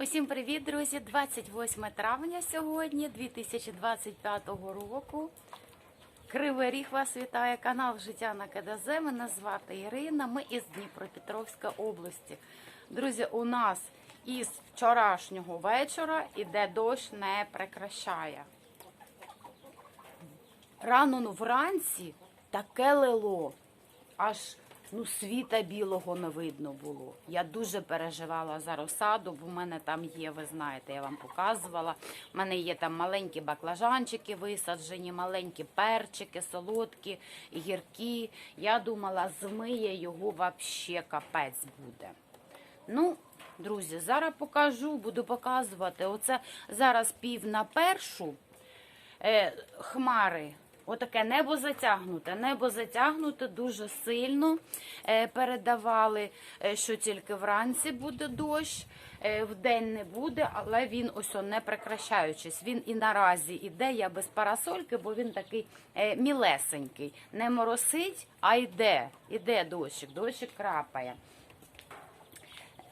Усім привіт, друзі! 28 травня сьогодні, 2025 року. Кривий Ріг вас вітає канал Життя на КДЗ. Мене звати Ірина. Ми із Дніпропетровської області. Друзі, у нас із вчорашнього вечора іде дощ, не прекращає. Рано вранці таке лило, аж ну, світа білого не видно було. Я дуже переживала за розсаду, бо в мене там є, ви знаєте, я вам показувала. У мене є там маленькі баклажанчики висаджені, маленькі перчики, солодкі, гіркі. Я думала, змиє його вообще капець буде. Ну, друзі, зараз покажу, буду показувати. Оце зараз пів на першу е, хмари. Отаке небо затягнуте. Небо затягнуте дуже сильно. Е, передавали, е, що тільки вранці буде дощ, е, вдень не буде, але він ось не прекращаючись. Він і наразі іде. Я без парасольки, бо він такий мілесенький. Не моросить, а йде. Іде дощик, дощик крапає.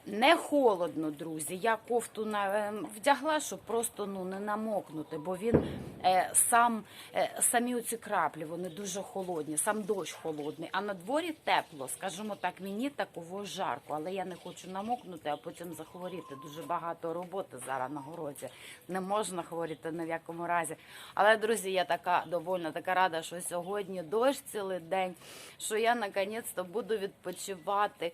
Не холодно, друзі. Я кофту е, вдягла, щоб просто ну, не намокнути, бо він е, сам, е, самі оці краплі, вони дуже холодні, сам дощ холодний. А на дворі тепло, скажімо так, мені такого жарко, але я не хочу намокнути, а потім захворіти. Дуже багато роботи зараз на городі. Не можна хворіти ні в якому разі. Але, друзі, я така довольна, така рада, що сьогодні дощ цілий день, що я наконець-то буду відпочивати.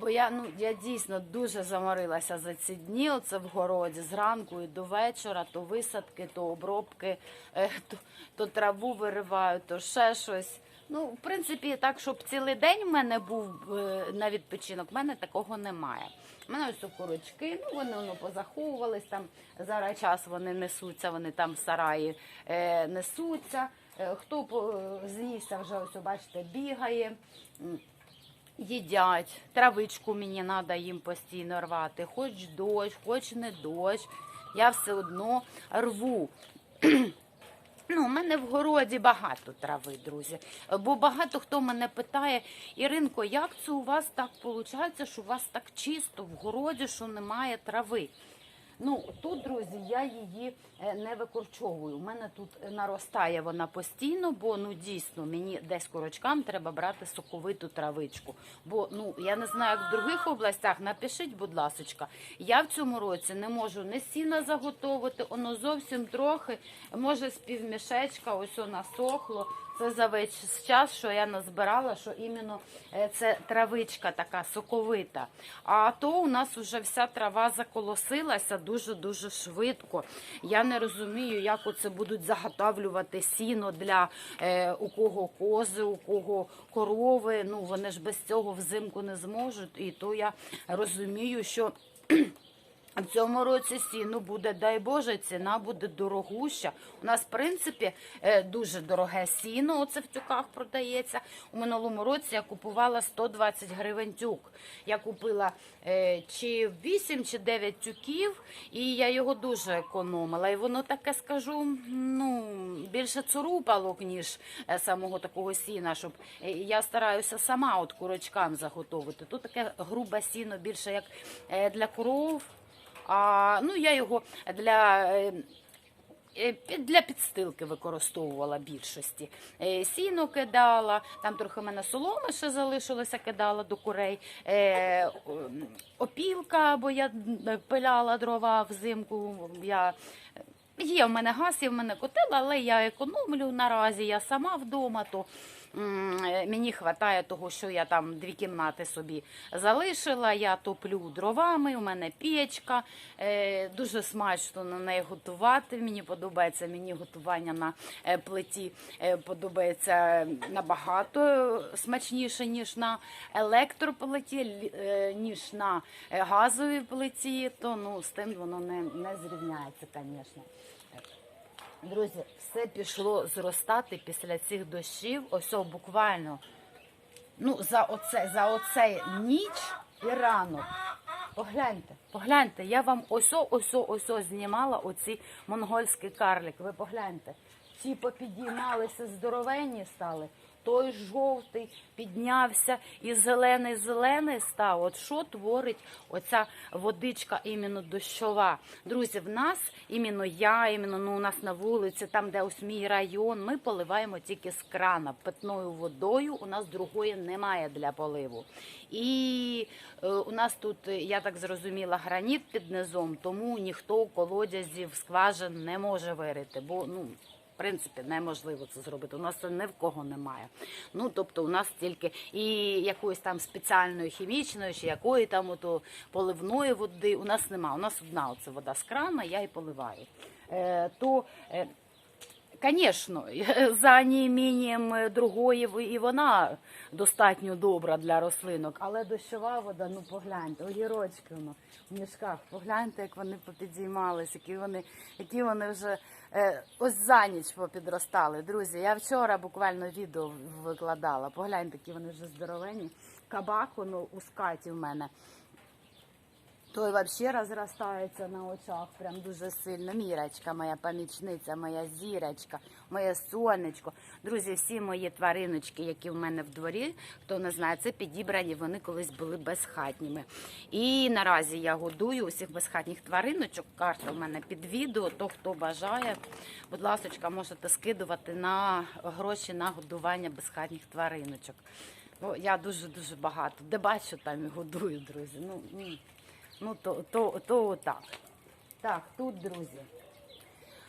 Бо я ну я дійсно дуже заморилася за ці дні. Оце в городі зранку і до вечора, то висадки, то обробки, е, то, то траву вириваю, то ще щось. Ну, в принципі, так, щоб цілий день в мене був е, на відпочинок, в мене такого немає. У мене ось курочки, ну вони воно позаховувались там. Зараз час вони несуться, вони там в сараї е, несуться. Е, хто знісся, вже ось бачите, бігає. Їдять. Травичку мені треба їм постійно рвати. Хоч дощ, хоч не дощ. Я все одно рву. Ну, у мене в городі багато трави, друзі. Бо багато хто мене питає, Іринко, як це у вас так виходить, що у вас так чисто в городі, що немає трави? Ну тут, друзі, я її е, не викорчовую. У мене тут наростає вона постійно, бо ну дійсно мені десь курочкам треба брати соковиту травичку. Бо ну я не знаю, як в других областях. Напишіть, будь ласочка, я в цьому році не можу не сіна заготовити, воно зовсім трохи, може з півмішечка, ось насохло. Це за весь час, що я назбирала, що іменно е, це травичка така соковита. А то у нас вже вся трава заколосилася дуже-дуже швидко. Я не розумію, як оце будуть заготовлювати сіно для е, у кого кози, у кого корови. Ну вони ж без цього взимку не зможуть. І то я розумію, що. В цьому році сіну буде, дай Боже, ціна буде дорогуща. У нас, в принципі, е, дуже дороге сіно. Оце в тюках продається. У минулому році я купувала 120 гривень тюк. Я купила е, чи 8, чи 9 тюків, і я його дуже економила. І воно таке скажу, ну більше цурупалок, ніж е, самого такого сіна. Щоб я стараюся сама от курочкам заготовити. Тут таке грубе сіно, більше як для коров. А, ну, я його для, е, е, для підстилки використовувала більшості. Е, Сіно кидала, там трохи в мене соломи ще залишилося, кидала до курей. Опілка, бо я пиляла дрова взимку. Я Є в мене газ, є в мене котел, але я економлю наразі. Я сама вдома, то мені вистачає того, що я там дві кімнати собі залишила. Я топлю дровами, у мене печка. Е, дуже смачно на неї готувати. Мені подобається мені готування на е, плиті. е, Подобається набагато смачніше, ніж на електроплиті, ніж на газовій плиті. То ну з тим воно не, не зрівняється, звісно. Друзі, все пішло зростати після цих дощів. Ось буквально ну, за оце, за оце ніч і ранок. Погляньте, погляньте, я вам ось ось ось знімала оці монгольський карлик. Ви погляньте, ті попідіймалися здоровенні стали, той жовтий піднявся і зелений зелений став. От що творить оця водичка іменно дощова. Друзі, в нас іменно я, іменно ну, у нас на вулиці, там, де ось мій район, ми поливаємо тільки з крана питною водою. У нас другої немає для поливу. І е, у нас тут, я так зрозуміла, граніт під низом, тому ніхто колодязів скважин не може вирити, бо ну. Принципі, неможливо це зробити. У нас це ні в кого немає. Ну тобто, у нас тільки і якоїсь там спеціальної хімічної, чи якої там ото поливної води у нас немає. У нас одна оце вода з крана, я і поливаю. Е, то е, Звісно, за неімінням другої і вона достатньо добра для рослинок, але дощова вода, ну погляньте, огірочки воно в мішках, погляньте, як вони попідіймались, які вони, які вони вже е, ось за ніч попідростали. Друзі, я вчора буквально відео викладала. Погляньте, які вони вже здоровенні. Кабак, воно у скаті в мене. Той взагалі розростається на очах, прям дуже сильно. Мірочка, моя помічниця, моя зірочка, моє сонечко. Друзі, всі мої твариночки, які в мене в дворі, хто не знає, це підібрані, вони колись були безхатніми. І наразі я годую усіх безхатніх твариночок. Карта в мене під відео. То хто бажає, будь ласка, можете скидувати на гроші на годування безхатніх твариночок. Бо я дуже дуже багато. Де бачу, там і годую, друзі. Ну, ну, то, то, то так. Так, тут, друзі.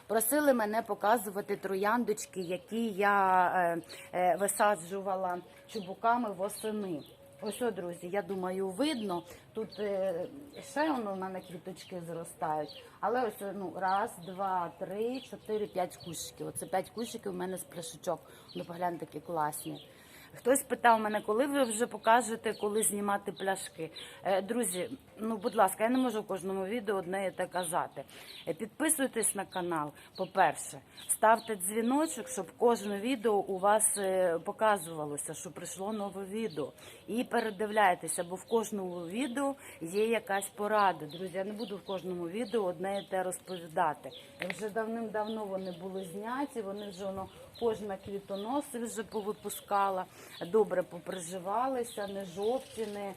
Просили мене показувати трояндочки, які я е, е, висаджувала чубуками восени. Ось, о, друзі, я думаю, видно. Тут е, ще воно в мене квіточки зростають. Але ось ну, раз, два, три, чотири, п'ять кущиків. Оце п'ять кущиків у мене з пляшечок. Ну, погляньте, які класні. Хтось питав мене, коли ви вже покажете, коли знімати пляшки. Е, Друзі, ну будь ласка, я не можу в кожному відео одне те казати. Е, Підписуйтесь на канал, по-перше, ставте дзвіночок, щоб кожне відео у вас е, показувалося, що прийшло нове відео. І передивляйтеся, бо в кожному відео є якась порада. Друзі, я не буду в кожному відео одне те розповідати. Вже давним-давно вони були зняті, вони вже воно кожна квітоноси вже повипускала, добре поприживалися, не жовті, не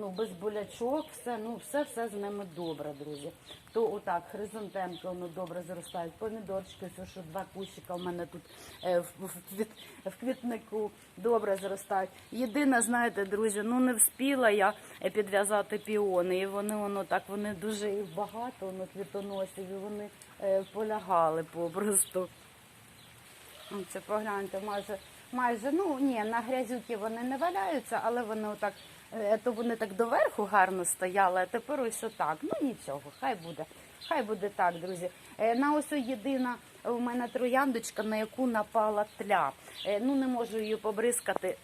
ну, без болячок, все, ну, все, все з ними добре, друзі. То отак, хризантемки воно добре зростають, помідорчики, все, що два кущика у мене тут е, в, в, квіт- в квітнику добре зростають. Єдине, знаєте, друзі, ну не вспіла я е, підв'язати піони, і вони воно так, вони дуже багато, воно квітоносів, і вони е, полягали попросту. Ну, Це погляньте, майже, майже, ну ні, на грязюки вони не валяються, але вони отак, е, то вони так доверху гарно стояли, а тепер ось отак. Ну нічого, хай буде. Хай буде так, друзі. Е, На ось єдина у мене трояндочка, на яку напала тля. Е, Ну не можу її побризкати.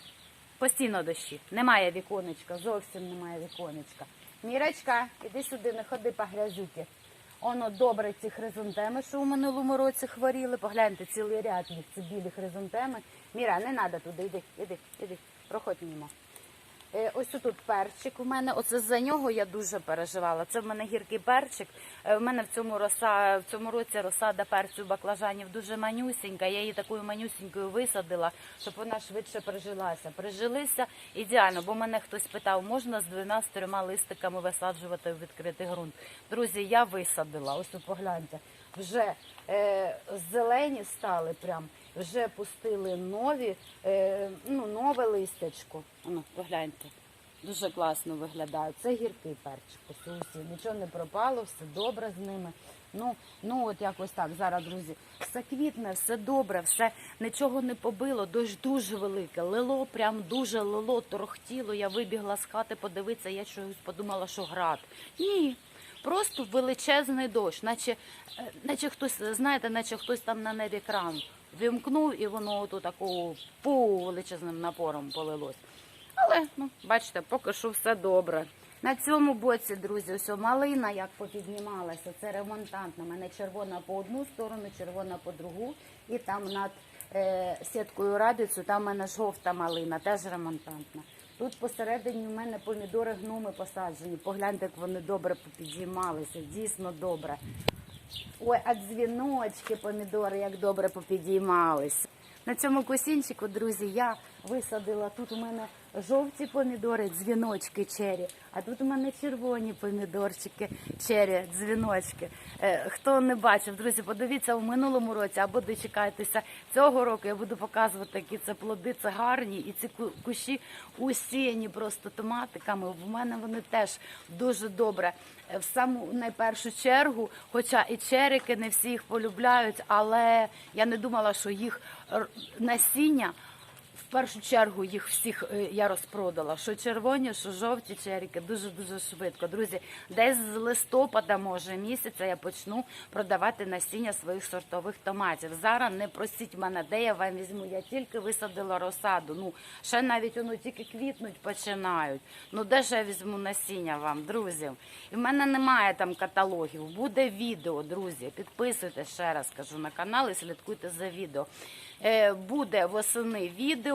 Постійно дощі. Немає віконечка, зовсім немає віконечка. Мірочка, іди сюди, не ходи по грязюки. Оно добре ці хризантеми, що у минулому році хворіли. Погляньте, цілий ряд їх, це білі хризантеми. Міра, не треба туди, іди, іди, іди, проходь мимо. Е, Ось тут перчик у мене. Оце за нього я дуже переживала. Це в мене гіркий перчик. Е, В мене в цьому роса в цьому році розсада перцю баклажанів дуже манюсінька. Я її такою манюсінькою висадила, щоб вона швидше прижилася. Прижилися ідеально, бо мене хтось питав, можна з 12 листиками висаджувати в відкритий ґрунт. Друзі, я висадила. Ось тут погляньте. Вже е, зелені стали прям, вже пустили нові, е, ну, нове листячко. Ну, погляньте. Дуже класно виглядає. Це гіркий перчик. Ось усі. Нічого не пропало, все добре з ними. Ну, ну от якось так. Зараз, друзі, все квітне, все добре, все нічого не побило. Дощ дуже велике. Лило, прям дуже лило, торохтіло. Я вибігла з хати подивитися, я чогось подумала, що град. Ні. Просто величезний дощ, наче, е, наче хтось, знаєте, наче хтось там на небі кран вимкнув і воно ото такого пу величезним напором полилось. Але, ну, бачите, поки що все добре. На цьому боці, друзі, ось малина як попіднімалася. Це ремонтантна. У мене червона по одну сторону, червона по другу. І там над е, сіткою радицю, там у мене жовта малина, теж ремонтантна. Тут посередині в мене помідори гноми посаджені. Погляньте, як вони добре попідіймалися, дійсно добре. Ой, а дзвіночки помідори, як добре попідіймались. На цьому косінчику, друзі, я висадила тут у мене жовті помідори, дзвіночки чері, а тут у мене червоні помідорчики, чері, дзвіночки. Е, хто не бачив, друзі, подивіться у минулому році або дочекайтеся цього року. Я буду показувати, які це плоди, це гарні, і ці кущі усіяні просто томатиками. В мене вони теж дуже добре. Е, В саму найпершу чергу, хоча і черики не всі їх полюбляють, але я не думала, що їх насіння. В першу чергу їх всіх е, я розпродала. Що червоні, що жовті черіки, дуже дуже швидко. Друзі, десь з листопада, може місяця, я почну продавати насіння своїх сортових томатів. Зараз не просіть мене, де я вам візьму. Я тільки висадила розсаду. Ну ще навіть воно тільки квітнуть починають. Ну де ж я візьму насіння вам, друзі? І в мене немає там каталогів. Буде відео, друзі. Підписуйтесь ще раз кажу на канал і слідкуйте за відео. Е, Буде восени відео,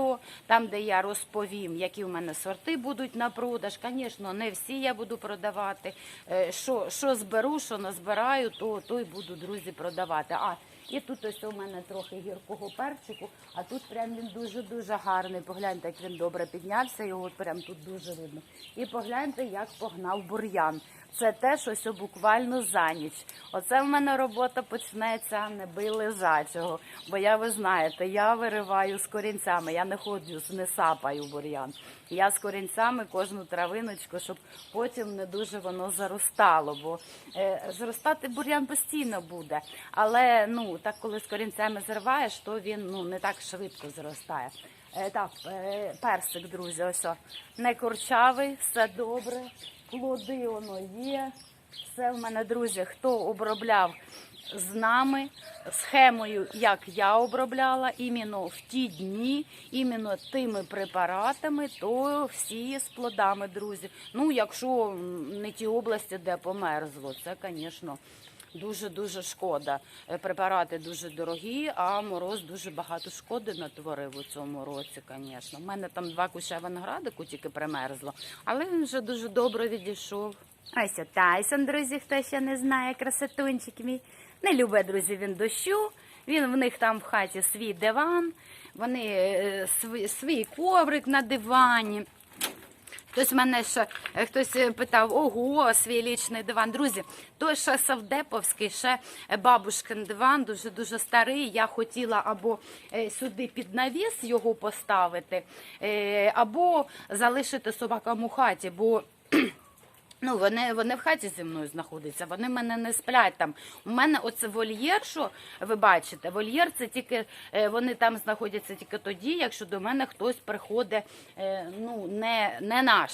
там, де я розповім, які в мене сорти будуть на продаж. Звісно, не всі я буду продавати. Е, Що, що зберу, що назбираю, то, то й буду, друзі, продавати. А, і тут ось у мене трохи гіркого перчику, а тут прям він дуже-дуже гарний. Погляньте, як він добре піднявся, його прям тут дуже видно. І погляньте, як погнав бур'ян. Це те, що ось буквально за ніч. Оце в мене робота почнеться не бий лежачого. Бо я, ви знаєте, я вириваю з корінцями, я не ходжу, не сапаю бур'ян. Я з корінцями кожну травиночку, щоб потім не дуже воно заростало. Бо е, зростати бур'ян постійно буде. Але ну так, коли з корінцями зриваєш, то він ну не так швидко зростає. Е, так, е, персик, друзі, ось о, не курчавий, все добре, плоди воно є. Все в мене, друзі, хто обробляв з нами схемою, як я обробляла, іменно в ті дні, іменно тими препаратами, то всі з плодами, друзі. Ну, якщо не ті області, де померзло, це, звісно. Дуже дуже шкода. Е, Препарати дуже дорогі, а мороз дуже багато шкоди натворив у цьому році. Звісно, У мене там два куща виноградику тільки примерзло, але він вже дуже добре відійшов. Ось Тайсон, друзі, хто ще не знає, красотунчик мій. Не любить, друзі, він дощу. Він в них там в хаті свій диван, вони е, свій, свій коврик на дивані. Хтось мене ще е, хтось е, питав, ого, свій лічний диван. Друзі, той ще Савдеповський, ще е, бабушкин диван, дуже дуже старий. Я хотіла або сюди під навіс його поставити, або залишити собакам у хаті, бо. Ну, вони, вони в хаті зі мною знаходяться, вони мене не сплять там. У мене оце вольєр, що ви бачите, вольєр це тільки е, вони там знаходяться тільки тоді, якщо до мене хтось приходить, е, ну не, не наш.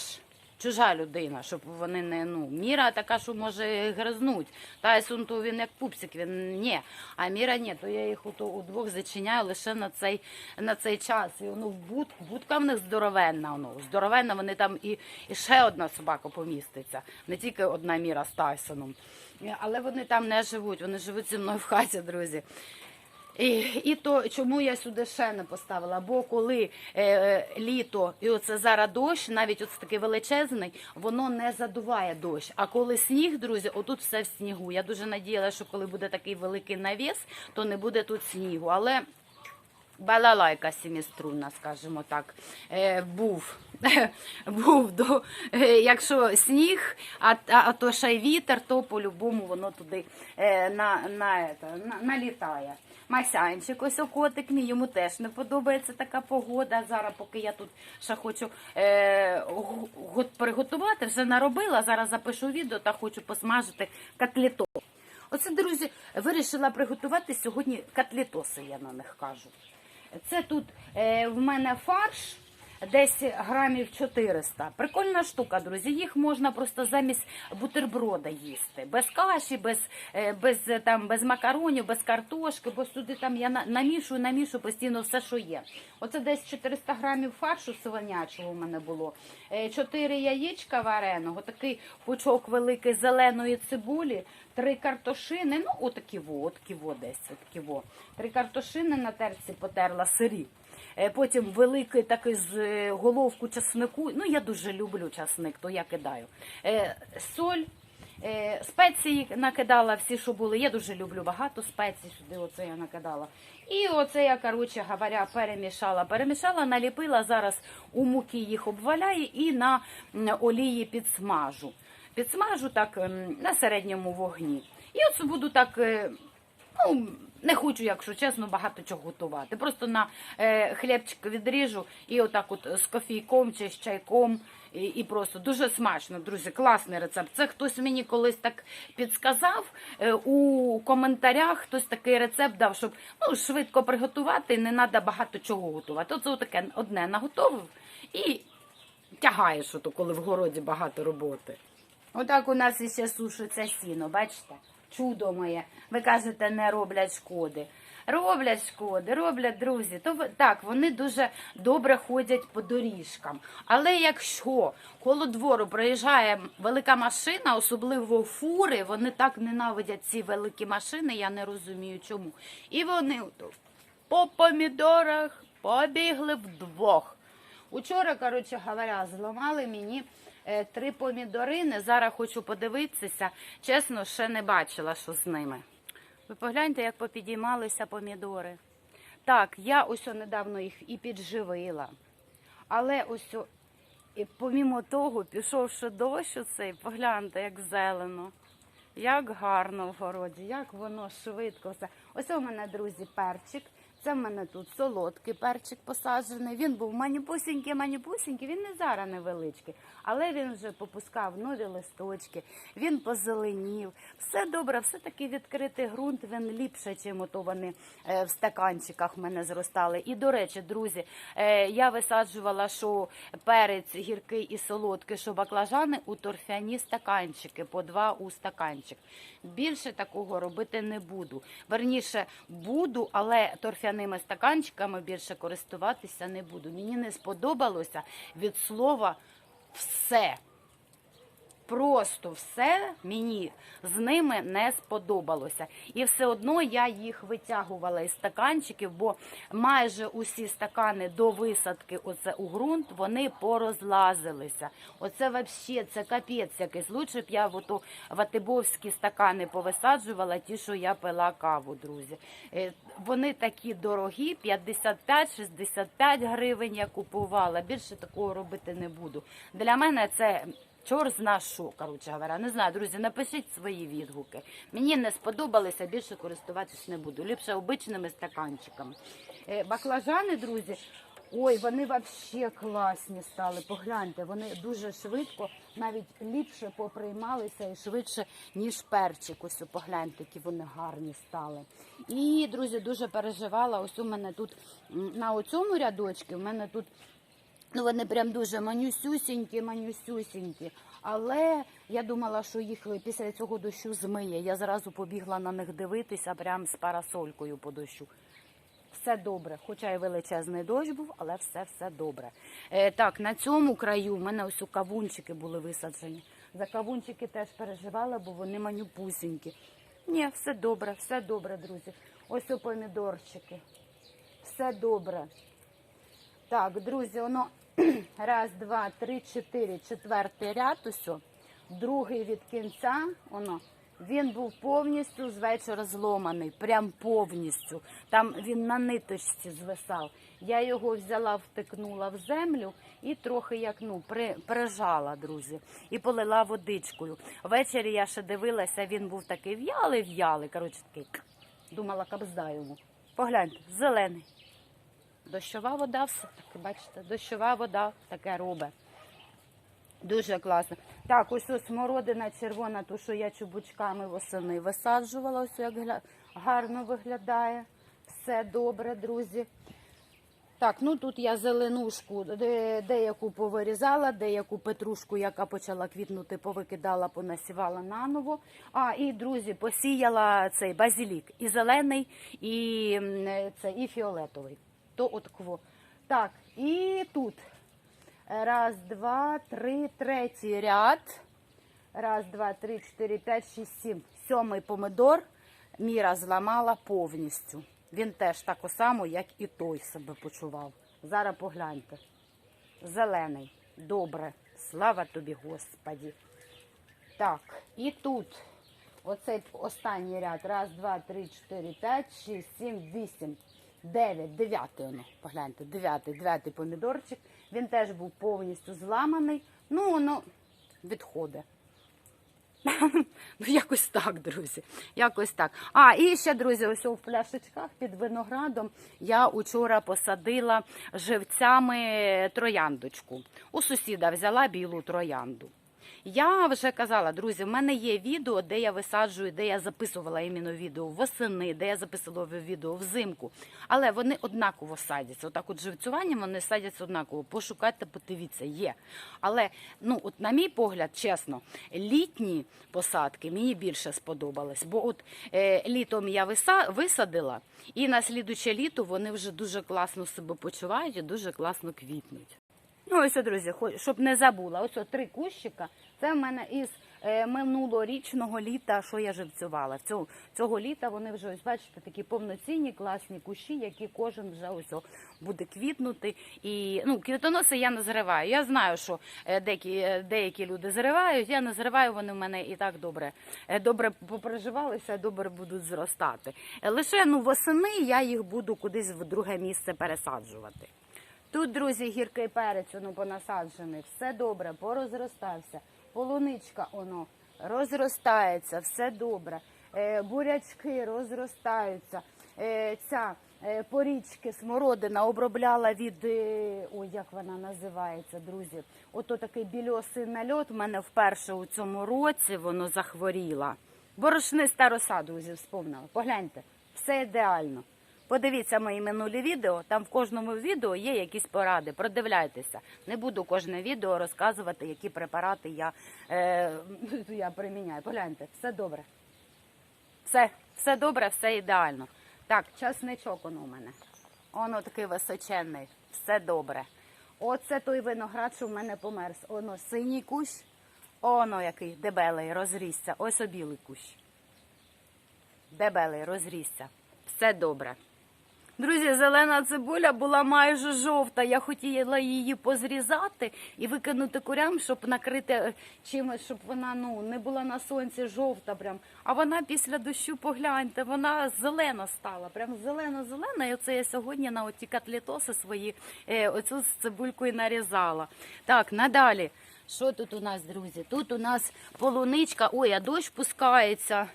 Чужа людина, щоб вони не ну міра така, що може гризнуть. Тайсон то він як пупсик, він ні. А міра ні, то я їх ото удвох зачиняю лише на цей на цей час. І воно в будку, будка в них здоровенна. Воно здоровенна. Вони там і, і ще одна собака поміститься, не тільки одна міра з Тайсоном. Е, Але вони там не живуть. Вони живуть зі мною в хаті, друзі. І, і то чому я сюди ще не поставила? Бо коли е, е, літо і оце зараз дощ, навіть оце такий величезний, воно не задуває дощ. А коли сніг, друзі, отут все в снігу. Я дуже надіялася, що коли буде такий великий навіс, то не буде тут снігу. Але балалайка сіміструнна, скажімо так, е, був. був до, е, якщо сніг, а, а, то ще й вітер, то по-любому воно туди е, на, на, это, на, налітає. Масянчик, ось котик мій, йому теж не подобається така погода. Зараз, поки я тут ще хочу е, го- го- приготувати, вже наробила. Зараз запишу відео та хочу посмажити котлеток. Оце, друзі, вирішила приготувати сьогодні котлетоси, я на них кажу. Це тут е, в мене фарш. Десь грамів 400. Прикольна штука, друзі. Їх можна просто замість бутерброда їсти. Без каші, без, е, без, е, там, без макаронів, без картошки, бо сюди там я на- намішую, намішую постійно все, що є. Оце десь 400 грамів фаршу свинячого в мене було. 4 яєчка вареного, такий пучок великий зеленої цибулі, три картошини, ну отакі во, отакі во десь, отакі во. Три картошини на терці потерла сирі. Е, Потім великий такий з е, головку часнику. Ну, я дуже люблю часник, то я кидаю. Е, Соль, спеції накидала всі, що були. Я дуже люблю багато спецій сюди. Оце я накидала. І оце я, коротше говоря, перемішала. Перемішала, наліпила. Зараз у муки їх обваляю і на олії підсмажу. Підсмажу так на середньому вогні. І оце буду так. Ну, не хочу, якщо чесно, багато чого готувати. Просто на е, хлібчик відріжу і отак от з кофійком чи з чайком. І, і просто дуже смачно, друзі, класний рецепт. Це хтось мені колись так підсказав е, у коментарях. Хтось такий рецепт дав, щоб ну, швидко приготувати, не треба багато чого готувати. Оце таке одне наготовив і тягаєш, ото, коли в городі багато роботи. Отак у нас іще сушиться сіно, бачите? Чудо моє. Ви кажете, не роблять шкоди. Роблять шкоди, роблять друзі. То так, вони дуже добре ходять по доріжкам. Але якщо коло двору проїжджає велика машина, особливо фури, вони так ненавидять ці великі машини, я не розумію чому. І вони по помідорах побігли вдвох. Учора, коротше говоря, зламали мені е, три помідорини. Зараз хочу подивитися. Чесно, ще не бачила, що з ними. Ви погляньте, як попідіймалися помідори. Так, я ось недавно їх і підживила. Але ось і помімо того, пішов ще дощ цей, погляньте, як зелено. Як гарно в городі, як воно швидко все. Ось у мене, друзі, перчик. Це в мене тут солодкий перчик посаджений. Він був манюпусінький, манюпусінький, він не зараз невеличкий, але він вже попускав нові листочки, він позеленів. Все добре, все таки відкритий ґрунт, він ліпше, чим ото вони е, в стаканчиках в мене зростали. І до речі, друзі, е, я висаджувала, що перець гіркий і солодкий, що баклажани у торфяні стаканчики, по два у стаканчик. Більше такого робити не буду. Верніше буду, але торфяними стаканчиками більше користуватися не буду. Мені не сподобалося від слова все. Просто все мені з ними не сподобалося. І все одно я їх витягувала із стаканчиків, бо майже усі стакани до висадки оце у ґрунт вони порозлазилися. Оце взагалі це капець якийсь. Лучше б я в ватибовські стакани повисаджувала, ті, що я пила каву, друзі. Е, Вони такі дорогі, 55-65 гривень я купувала. Більше такого робити не буду. Для мене це Чор зна що, коротше говоря. Не знаю, друзі, напишіть свої відгуки. Мені не сподобалося, більше користуватись не буду. Ліпше обичними стаканчиками. Е, Баклажани, друзі, ой, вони взагалі класні стали. Погляньте, вони дуже швидко, навіть ліпше поприймалися і швидше, ніж перчик. Ось погляньте, які вони гарні стали. І, друзі, дуже переживала. Ось у мене тут на оцьому рядочку, у мене тут Ну, вони прям дуже манюсюсінькі, манюсюсінькі. Але я думала, що їх після цього дощу змиє. Я зразу побігла на них дивитися прям з парасолькою по дощу. Все добре, хоча й величезний дощ був, але все все добре. Е, так, на цьому краю в мене ось у кавунчики були висаджені. За кавунчики теж переживала, бо вони манюпусінькі. Ні, все добре, все добре, друзі. Ось у помідорчики. Все добре. Так, друзі, воно раз, два, три, чотири, четвертий ряд, ось, другий від кінця, воно, він був повністю з вечора зломаний, прям повністю. Там він на ниточці звисав. Я його взяла, втикнула в землю і трохи як ну при, прижала, друзі, і полила водичкою. Ввечері я ще дивилася, він був такий в'ялий, в'ялий. Коротше, такий думала, кабзда йому. Погляньте, зелений. Дощова вода, все таки, бачите, дощова вода таке робить. Дуже класно. Так, ось ось смородина червона, ту, що я чубучками восени висаджувала, ось як гарно виглядає. Все добре, друзі. Так, ну тут я зеленушку деяку повирізала, деяку петрушку, яка почала квітнути, повикидала, понасівала наново. А, і, друзі, посіяла цей базилік. І зелений, і, це, і фіолетовий. То от кво. Так, і тут. Раз, два, три, третій ряд. Раз, два, три, чотири, п'ять, шість, сім. Сьомий помидор Міра зламала повністю. Він теж так само, як і той себе почував. Зараз погляньте. Зелений. Добре. Слава тобі, Господі. Так, і тут оцей останній ряд. Раз, два, три, чотири, п'ять, шість, сім, вісім, дев'ять, дев'ятий воно. Погляньте, дев'ятий, дев'ятий помідорчик. Він теж був повністю зламаний. Ну, воно відходить. Ну, якось так, друзі. Якось так. А, і ще, друзі, ось у пляшечках під виноградом я учора посадила живцями трояндочку. У сусіда взяла білу троянду. Я вже казала, друзі, в мене є відео, де я висаджую, де я записувала іменно відео восени, де я записувала відео взимку. Але вони однаково садяться. Отак от живцюванням вони садяться однаково. Пошукайте, подивіться, є. Але, ну, от, на мій погляд, чесно, літні посадки мені більше сподобались. Бо от е, літом я виса- висадила, і на слідуче літо вони вже дуже класно себе почувають і дуже класно квітнуть. Ну, ось, друзі, щоб не забула. Ось три кущика. Це в мене із е, минулорічного літа, що я живцювала. Цього, цього літа вони вже, ось бачите, такі повноцінні, класні кущі, які кожен вже ось буде квітнути. І ну, квітоноси я не зриваю. Я знаю, що е, деякі, е, деякі люди зривають. Я не зриваю, вони в мене і так добре, добре попроживалися, добре будуть зростати. Лише ну, восени я їх буду кудись в друге місце пересаджувати. Тут, друзі, гіркий перець, воно понасаджений, все добре, порозростався. Полуничка, воно розростається, все добре. Е, бурячки розростаються. Е, ця е, порічки смородина обробляла від, ой, як вона називається, друзі. Ото такий більосий нальот в мене вперше у цьому році воно захворіла. Борошниста роса, друзі, вспомнила. Погляньте, все ідеально. Подивіться мої минулі відео. Там в кожному відео є якісь поради. Продивляйтеся. Не буду кожне відео розказувати, які препарати я, е, я приміняю. Погляньте, все добре. Все, все добре, все ідеально. Так, часничок он у мене. Воно такий височенний. Все добре. Оце той виноград, що в мене померз. Оно синій кущ, оно який дебелий, розрісся. Ось о білий кущ. Дебелий, розрісся. Все добре. Друзі, зелена цибуля була майже жовта. Я хотіла її позрізати і викинути курям, щоб накрити е, чимось, щоб вона ну не була на сонці жовта. Прям. А вона після дощу, погляньте, вона зелена стала. Прям зелено-зелена. І оце я сьогодні на оті котлетоси свої е, оцю з цибулькою нарізала. Так, надалі. Що тут у нас, друзі? Тут у нас полуничка. Ой, а дощ пускається.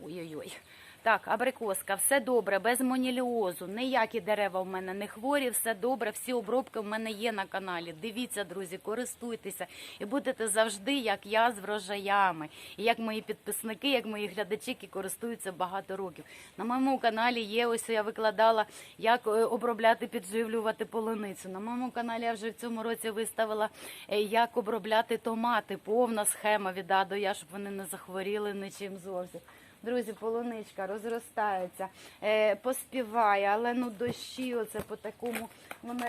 Ой-ой-ой. Так, абрикоска, все добре, без моніліозу. Ніякі дерева в мене не хворі, все добре, всі обробки в мене є на каналі. Дивіться, друзі, користуйтеся і будете завжди, як я, з врожаями. І як мої підписники, як мої глядачі, які користуються багато років. На моєму каналі є ось я викладала, як е, обробляти, підживлювати полуницю. На моєму каналі я вже в цьому році виставила, е, як обробляти томати. Повна схема від А Я, щоб вони не захворіли нічим зовсім. Друзі, полуничка розростається, е, поспіває, але ну дощі, оце по такому вона